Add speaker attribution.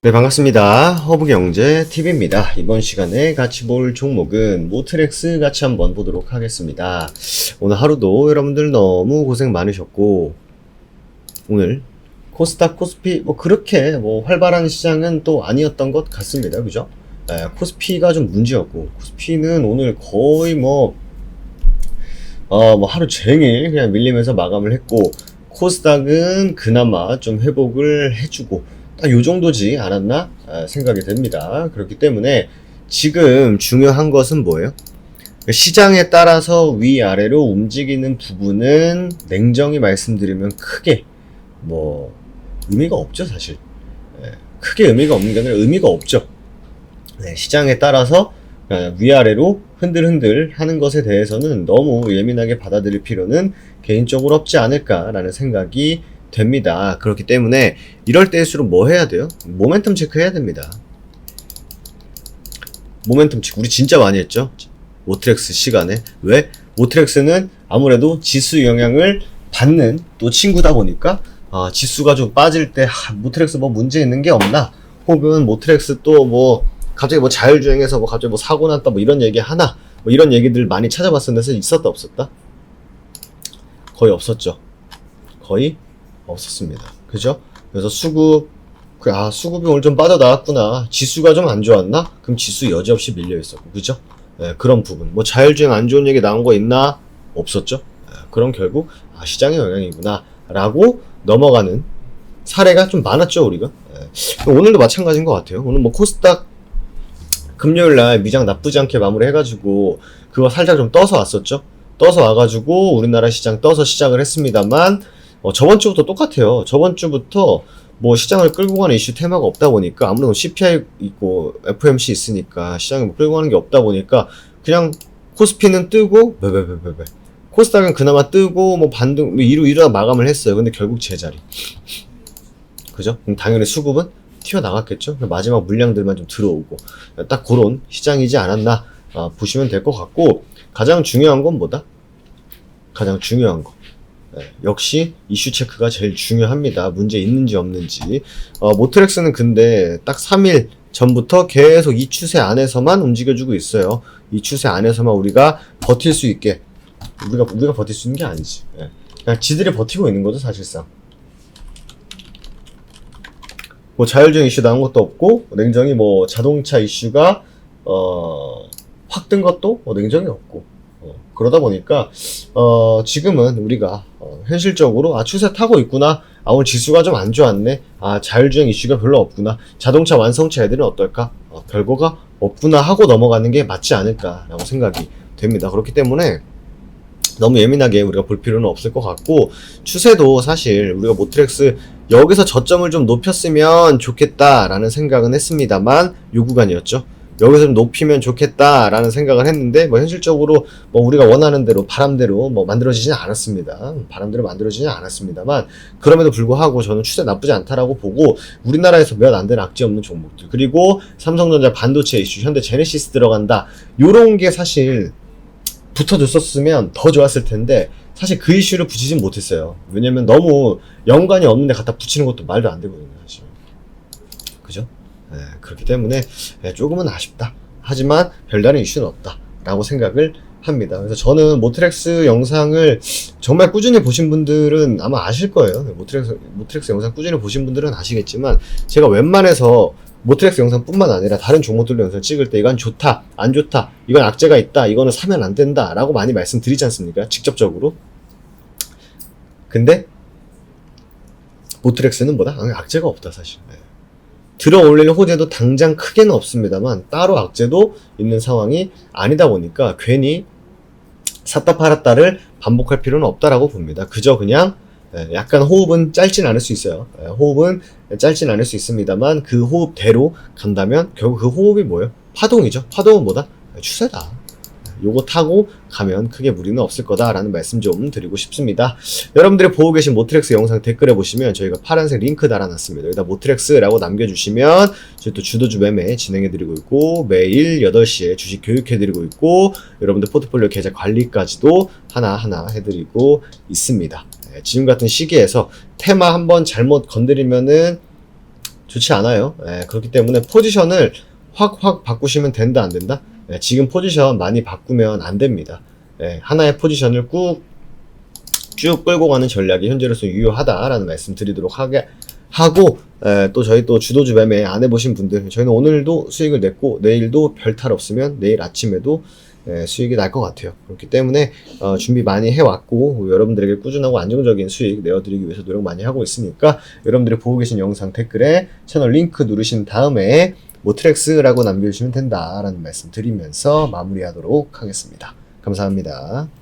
Speaker 1: 네, 반갑습니다. 허브경제TV입니다. 이번 시간에 같이 볼 종목은 모트렉스 같이 한번 보도록 하겠습니다. 오늘 하루도 여러분들 너무 고생 많으셨고, 오늘 코스닥, 코스피, 뭐 그렇게 뭐 활발한 시장은 또 아니었던 것 같습니다. 그죠? 예, 코스피가 좀 문제였고, 코스피는 오늘 거의 뭐, 어, 뭐 하루 종일 그냥 밀리면서 마감을 했고, 코스닥은 그나마 좀 회복을 해주고, 딱 요 정도지 않았나 아, 생각이 됩니다. 그렇기 때문에 지금 중요한 것은 뭐예요? 시장에 따라서 위아래로 움직이는 부분은 냉정히 말씀드리면 크게 뭐 의미가 없죠 사실 예, 크게 의미가 없는 게 아니라 의미가 없죠 네, 시장에 따라서 아, 위아래로 흔들흔들 하는 것에 대해서는 너무 예민하게 받아들일 필요는 개인적으로 없지 않을까라는 생각이 됩니다. 그렇기 때문에 이럴 때일수록 뭐 해야 돼요? 모멘텀 체크 해야 됩니다. 모멘텀 체크 우리 진짜 많이 했죠. 모트렉스 시간에 왜? 모트렉스는 아무래도 지수 영향을 받는 또 친구다 보니까 아, 지수가 좀 빠질 때 아, 모트렉스 뭐 문제 있는 게 없나? 혹은 모트렉스 또 뭐 갑자기 뭐 자율주행해서 뭐 갑자기 뭐 사고 났다 뭐 이런 얘기 하나? 뭐 이런 얘기들 많이 찾아봤었는데 있었다 없었다? 거의 없었죠. 거의 없었습니다. 그죠? 그래서 수급, 그, 아, 수급이 오늘 좀 빠져나왔구나. 지수가 좀 안 좋았나? 그럼 지수 여지없이 밀려있었고, 그죠? 예, 그런 부분. 뭐 자율주행 안 좋은 얘기 나온 거 있나? 없었죠? 예, 그럼 결국, 아, 시장의 영향이구나. 라고 넘어가는 사례가 좀 많았죠, 우리가. 예. 오늘도 마찬가지인 것 같아요. 오늘 뭐 코스닥 금요일 날 미장 나쁘지 않게 마무리 해가지고, 그거 살짝 좀 떠서 왔었죠? 떠서 와가지고, 우리나라 시장 떠서 시작을 했습니다만, 어, 저번 주부터 똑같아요. 저번 주부터 뭐 시장을 끌고 가는 이슈 테마가 없다 보니까 아무래도 CPI 있고 FOMC 있으니까 시장을 뭐 끌고 가는 게 없다 보니까 그냥 코스피는 뜨고 베베베베베 코스닥은 그나마 뜨고 뭐 반등 뭐 이루 이루다 마감을 했어요. 근데 결국 제자리. 그죠? 당연히 수급은 튀어나갔겠죠. 마지막 물량들만 좀 들어오고 딱 그런 시장이지 않았나 아, 보시면 될 것 같고 가장 중요한 건 뭐다? 가장 중요한 거. 네, 역시 이슈 체크가 제일 중요합니다. 문제 있는지 없는지. 어, 모트렉스는 근데 딱 3일 전부터 계속 이 추세 안에서만 움직여주고 있어요. 이 추세 안에서만 우리가 버틸 수 있게. 우리가, 우리가 버틸 수 있는 게 아니지. 예. 그냥 지들이 버티고 있는 거죠, 사실상. 뭐 자율주행 이슈 나온 것도 없고, 냉정히 뭐 자동차 이슈가, 어, 확 뜬 것도 뭐 냉정히 없고. 어, 그러다 보니까 어, 지금은 우리가 어, 현실적으로 아 추세 타고 있구나. 아 오늘 지수가 좀 안 좋았네. 아 자율주행 이슈가 별로 없구나. 자동차 완성차 애들은 어떨까? 어, 별거가 없구나 하고 넘어가는 게 맞지 않을까라고 생각이 됩니다. 그렇기 때문에 너무 예민하게 우리가 볼 필요는 없을 것 같고 추세도 사실 우리가 모트렉스 여기서 저점을 좀 높였으면 좋겠다라는 생각은 했습니다만 요 구간이었죠. 여기서 좀 높이면 좋겠다라는 생각을 했는데 뭐 현실적으로 뭐 우리가 원하는 대로 바람대로 뭐 만들어지지는 않았습니다. 바람대로 만들어지지는 않았습니다만 그럼에도 불구하고 저는 추세 나쁘지 않다라고 보고 우리나라에서 몇 안 되는 악재 없는 종목들 그리고 삼성전자 반도체 이슈 현대 제네시스 들어간다 요런 게 사실 붙어줬었으면 더 좋았을 텐데 사실 그 이슈를 붙이진 못했어요. 왜냐면 너무 연관이 없는데 갖다 붙이는 것도 말도 안 되거든요. 사실. 그죠? 네, 그렇기 때문에 네, 조금은 아쉽다. 하지만 별다른 이슈는 없다 라고 생각을 합니다. 그래서 저는 모트렉스 영상을 정말 꾸준히 보신 분들은 아마 아실 거예요. 네, 모트렉스, 모트렉스 영상 꾸준히 보신 분들은 아시겠지만 제가 웬만해서 모트렉스 영상뿐만 아니라 다른 종목들 영상 찍을 때 이건 좋다, 안 좋다, 이건 악재가 있다, 이거는 사면 안 된다 라고 많이 말씀드리지 않습니까? 직접적으로. 근데 모트렉스는 뭐다? 악재가 없다 사실. 네. 들어 올릴 호재도 당장 크게는 없습니다만 따로 악재도 있는 상황이 아니다 보니까 괜히 샀다 팔았다를 반복할 필요는 없다라고 봅니다. 그저 그냥 예, 약간 호흡은 짧진 않을 수 있어요. 예, 호흡은 짧진 않을 수 있습니다만 그 호흡대로 간다면 결국 그 호흡이 뭐예요? 파동이죠. 파동은 뭐다? 추세다. 요거 타고 가면 크게 무리는 없을 거다라는 말씀 좀 드리고 싶습니다. 여러분들이 보고 계신 모트렉스 영상 댓글에 보시면 저희가 파란색 링크 달아놨습니다. 여기다 모트렉스라고 남겨주시면 저희 또 주도주 매매 진행해드리고 있고 매일 8시에 주식 교육해드리고 있고 여러분들 포트폴리오 계좌 관리까지도 하나하나 해드리고 있습니다. 네, 지금 같은 시기에서 테마 한번 잘못 건드리면은 좋지 않아요. 예, 그렇기 때문에 포지션을 확확 바꾸시면 된다 안 된다? 예, 지금 포지션 많이 바꾸면 안 됩니다. 예, 하나의 포지션을 꾹 쭉 끌고 가는 전략이 현재로서 유효하다라는 말씀 드리도록 하게 하고 에, 또 저희 또 주도주 매매 안 해보신 분들 저희는 오늘도 수익을 냈고 내일도 별탈 없으면 내일 아침에도 에, 수익이 날 것 같아요 그렇기 때문에 어, 준비 많이 해왔고 여러분들에게 꾸준하고 안정적인 수익 내어드리기 위해서 노력 많이 하고 있으니까 여러분들이 보고 계신 영상 댓글에 채널 링크 누르신 다음에 모트렉스라고 남겨주시면 된다라는 말씀 드리면서 마무리하도록 하겠습니다. 감사합니다